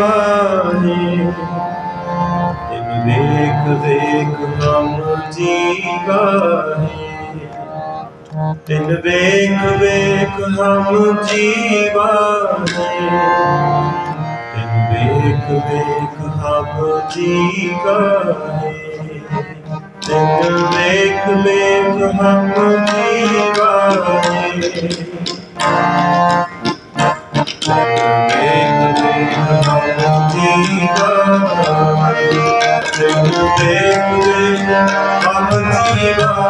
ਜੀਵਾਨੇ ਤਿਨ ਵੇਖ ਵੇਖ ਹਮ ਜੀਵਾਨੇ ਤਿਨ ਵੇਖ ਵੇਖ ਹਮ ਜੀਵਾਨੇ ਤਿਨ ਵੇਖ ਵੇਖ ਹਮ ਜੀਵਾਨੇ ਤਿਨ ਵੇਖ ਵੇਖ ਹਮ ਦੇਵ ਅਮਰ ਤੇਰਾ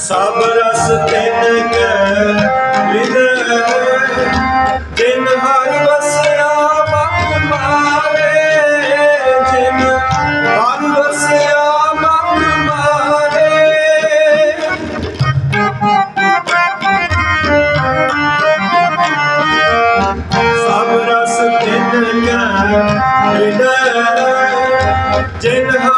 ਸਭ ਰਸ ਤਿਨ ਕੈ ਵਿਦੈ ਜਿਨ ਹਰ ਵਸਿਆ ਮਨ ਮਾਰੇ ਜਿਨ ਹਰ ਵਸਿਆ ਮਨ ਮਾਰੇ। ਸਭ ਰਸ ਤਿਨ ਕੈ ਵਿਦੈ ਜਿਨ ਹਰ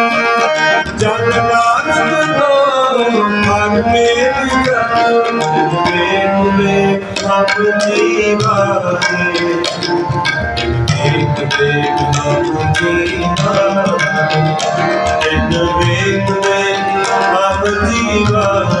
ਆਪਣੀ ਵਾਹੇ ਇੱਕ ਦੇਖ ਨਾ ਤੁਝੀ ਵਾਹੇ ਇੱਕ ਵੇਖ ਵੇਖ ਆਪਣੀ ਵਾਹੇ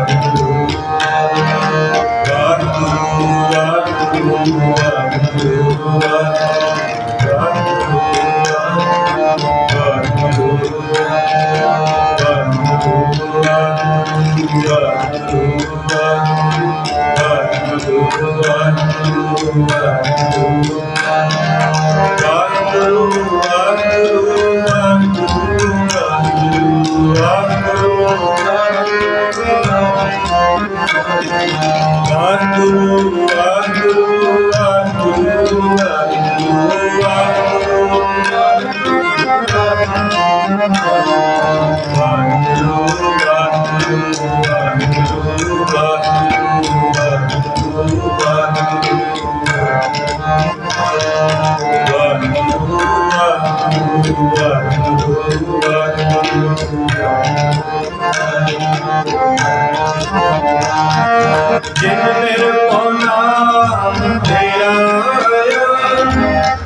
ਜਿਨ ਨਿਰਭਉ ਨਾਮ ਧਿਆਇਆ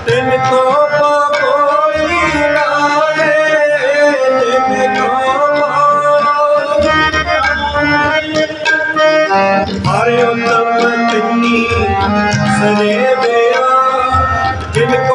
ਤਿਨ ਕੋ ਕੋਈ ਲਾਏ ਤਿਨ ਕੋ ਹਰਿ ਉਤਮ ਤਿੰਨੀ ਸਨੇ ਬਿਆ ਜਿਨ ਕੋ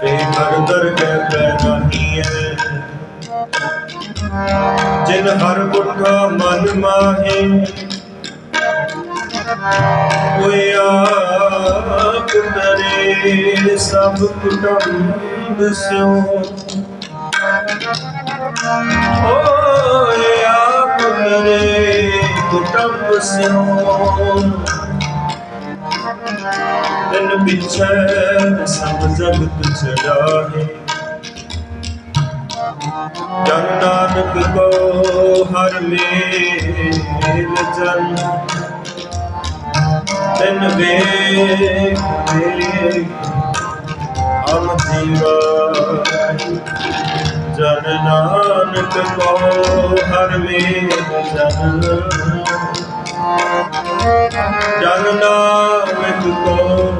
ਤੇ ਹਰ ਦਰਗਹਿ ਪੈ ਹੈ। ਜਿਨ ਹਰ ਗੁਠਾ ਮਨ ਮਾਹੇ, ਕੋਈ ਆਪ ਤਰੇ ਸਭ ਕੁਟੰਬ ਸਿਓ ਓਏ ਆਪ ਤਰੇ ਕੁਟੰਬ ਸਿਓ ਤਨ ਪਿਛੈ ਸਭ ਜਗਤ ਚਲਾਹੇ ਜਨ ਨਾਨਕ ਕੋ ਹਰ ਮੇਲ ਜਨ ਤਨ ਵੇ ਹਮ ਜੀਵਾ। ਜਨ ਨਾਨਕ ਕੋ ਹਰ ਮੇਲ ਜਨ ਜਨ ਨਾਨਕ ਕੋ